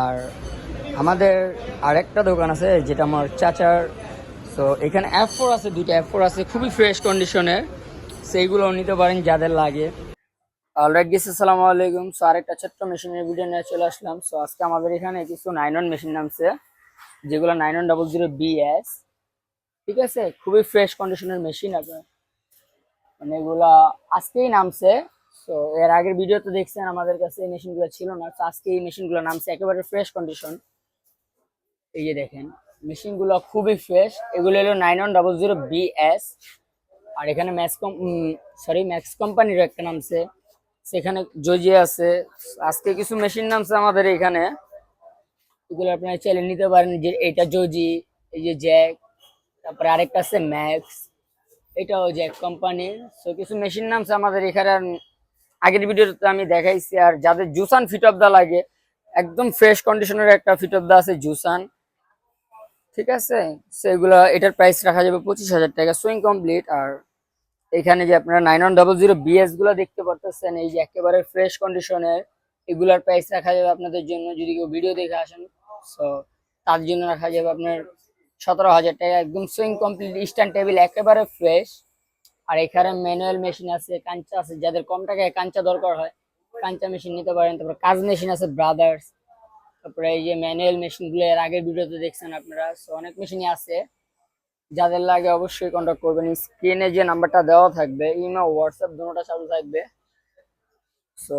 আর আমাদের আরেকটা দোকান আছে, যেটা আমার চাচার। সো এখানে এফ ফোর আছে, দুইটা এফ ফোর আছে, খুবই ফ্রেশ কন্ডিশনের সেইগুলো নিতে পারেন যাদের লাগে। অলরাইট গেছে আসসালামু আলাইকুম। সো আরেকটা ছোট্ট মেশিনের ভিডিও নিয়ে চলে আসলাম। সো আজকে আমাদের এখানে কিছু নাইন ওয়ান মেশিন নামছে, যেগুলো nine one double zero BS ঠিক আছে? খুবই ফ্রেশ কন্ডিশনের মেশিন আছে মানে এগুলা আজকেই নামছে। তো এর আগের ভিডিওতে দেখছেন আমাদের কাছে এই মেশিনগুলো ছিল না। তো আজকে এই মেশিনগুলো নামছে একেবারে ফ্রেশ কন্ডিশন এই যে দেখেন মেশিনগুলো খুবই ফ্রেশ এগুলো হলো nine one double zero BS আর এখানে ম্যাক্স কম সরি ম্যাক্স কোম্পানির একটা নামছে সেখানে জজি আছে। আজকে কিছু মেশিন নামছে আমাদের এখানে। এগুলো আপনারা চাইলে নিতে পারেন, যে এটা জজি এই যে জ্যাক তারপরে আরেকটা আছে ম্যাক্স এটাও জ্যাক কোম্পানির সো কিছু মেশিন নামছে আমাদের এখানে। আগের ভিডিওতে আমি দেখাইছি, আর যাদের জুসান ফিট অফ দা লাগে, একদম ফ্রেশ কন্ডিশনের একটা ফিট অফ দা আছে জুসান। ঠিক আছে? সেগুলো এটার প্রাইস রাখা যাবে পঁচিশ হাজার টাকা সুইং কমপ্লিট আর এখানে যে আপনারা নাইন ওয়ান ডাবল জিরো বিএসগুলো দেখতে পারতেছেন, এই যে একেবারে ফ্রেশ কন্ডিশনের এগুলার প্রাইস রাখা যাবে আপনাদের জন্য, যদি কেউ ভিডিও দেখে আসেন। সো তার জন্য রাখা যাবে আপনার সতেরো হাজার টাকা, একদম সুইং কমপ্লিট স্ট্যান্ড টেবিল একেবারে ফ্রেশ আর এখানে ম্যানুয়াল মেশিন আছে কাঞ্চা আছে, যাদের কম টাকায় কাঞ্চা দরকার হয় কাঞ্চা মেশিন নিতে পারেন। তারপর কাজ মেশিন আছে ব্রাদার্স তারপরে এই যে ম্যানুয়াল মেশিনগুলো, এর আগের ভিডিওতে দেখছেন আপনারা। সো অনেক মেশিনই আছে। যাদের লাগে অবশ্যই কন্ট্যাক্ট করবেন। স্ক্রিনে যে নাম্বারটা দেওয়া থাকবে ইমো হোয়াটসঅ্যাপ দুটোটা চালু থাকবে। সো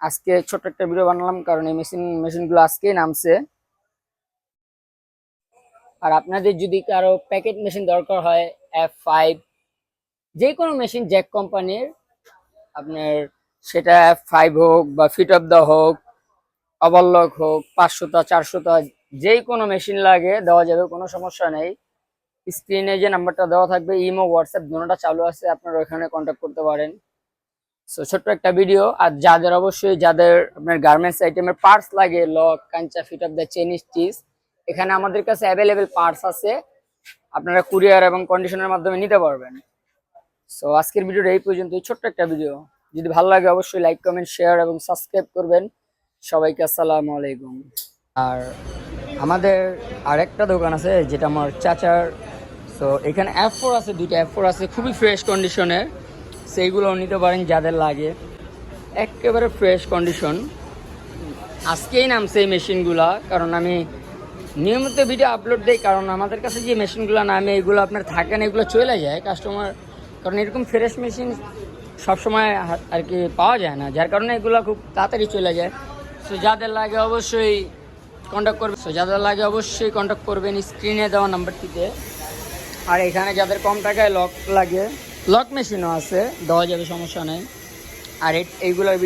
আজকে ছোট্ট একটা ভিডিও বানালাম, কারণ এই মেশিন মেশিনগুলো আজকেই নামছে। আর আপনাদের যদি কারও প্যাকেট মেশিন দরকার হয় এফ ফাইভ যে কোনো মেশিন জ্যাক কোম্পানির আপনার সেটা ফাইভ হোক বা ফিট অফ দ্য হোক ওভারলক হোক, পাঁচশোটা, চারশোটা যেই কোনো মেশিন লাগে, দেওয়া যাবে, কোনো সমস্যা নেই। স্ক্রিনে যে নাম্বারটা দেওয়া থাকবে ইমো হোয়াটসঅ্যাপ দুটোটা চালু আছে, আপনারা ওখানে কন্ট্যাক্ট করতে পারেন। সো ছোট্ট একটা ভিডিও আর যাদের অবশ্যই, যাদের আপনার গার্মেন্টস আইটেমের পার্টস লাগে lock Kancha fit of the chain stitch এখানে আমাদের কাছে অ্যাভেলেবেল পার্টস আছে। আপনারা কুরিয়ার এবং কন্ডিশনের মাধ্যমে নিতে পারবেন। সো আজকের ভিডিওটা এই পর্যন্ত ছোট্ট একটা ভিডিও যদি ভালো লাগে, অবশ্যই লাইক কমেন্ট শেয়ার এবং সাবস্ক্রাইব করবেন। সবাইকে আসসালামু আলাইকুম। আর আমাদের আরেকটা দোকান আছে, যেটা আমার চাচার। তো এখানে অ্যাপ ফোর আছে, দুইটা অ্যাপ ফোর আছে, খুবই ফ্রেশ কন্ডিশনের সেইগুলো নিতে পারেন যাদের লাগে। একেবারে ফ্রেশ কন্ডিশন আজকেই নামছে এই মেশিনগুলা, কারণ আমি নিয়মিত ভিডিও আপলোড দিই, কারণ আমাদের কাছে যে মেশিনগুলো নামে, এগুলো আপনার থাকে না, এগুলো চলে যায়। কাস্টমার কারণ এরকম ফ্রেশ মেশিন সবসময় আর কি পাওয়া যায় না। যার কারণে এগুলো খুব তাড়াতাড়ি চলে যায়। সো যাদের লাগে অবশ্যই কন্ট্যাক্ট করবে। সো যাদের লাগে অবশ্যই কন্ট্যাক্ট করবেন স্ক্রিনে দেওয়া নাম্বারটিতে। আর এখানে যাদের কম টাকায় লক লাগে লক মেশিনও আছে, দেওয়া যাবে সমস্যা নেই। আর এই- এইগুলোর